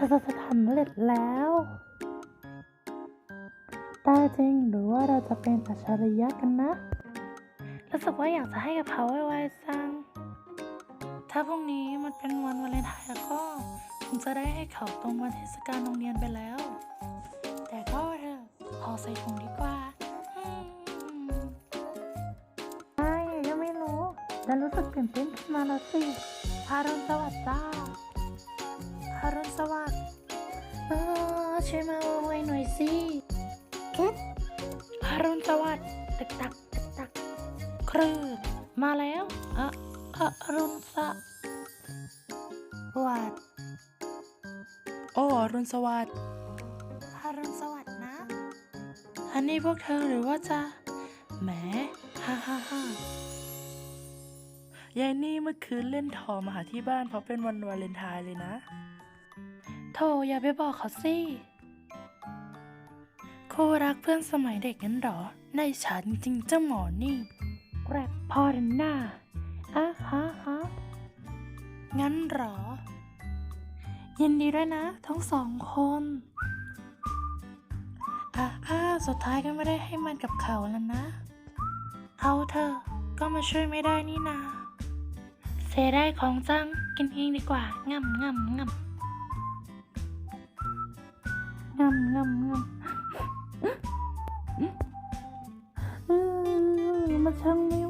จะจะจะสำเร็จแล้วตายจริงหรือว่าเราจะเป็นอัจฉริยะกันนะ รู้สึกว่าอยากจะให้กับเขาไวๆจัง ถ้าพรุ่งนี้มันเป็นวันวาเลนไทน์แล้วก็คงจะได้ให้เขาตรงวันเทศกาลโรงเรียนไปแล้ว แต่ก็เถอะขอใส่ถุงดีกว่าอืมใช่ยังไม่รู้แต่รู้สึกตื่นเต้นขึ้นมาแล้วสิอารุณสวัสดิ์จ้า อรุณสวัสดิ์เออช่วยมาไวๆหน่อยสิครับอรุณสวัสดิ์ตึกตักตึกตักครืดมาแล้วอะอะอรุณสวัสดิ์โอ้อรุณสวัสดิ์อรุณสวัสดิ์นะอันนี้พวกเธอหรือว่าจะแหมฮ่าฮ่าฮ่ายายนี่เมื่อคืนเล่นทอมาหาที่บ้านเพราะเป็นวันวาเลนไทน์เลยนะ โธ่อย่าไปบอกเขาสิ คู่รักเพื่อนสมัยเด็กงั้นเหรอ ในฉันจริงๆเจ้าหมอนี่ แกรบพอเถอะหน้าอะฮะฮะงั้นเหรอ ยินดีด้วยนะ ทั้งสองคนอะอะสุดท้ายก็ไม่ได้ให้มันกับเขาแล้วนะ เอาเถอะก็มาช่วยไม่ได้นี่นาเสียได้ของจัง กินเองดีกว่าง่ำง่ำง่ำ งำงำงำมันช่างไม่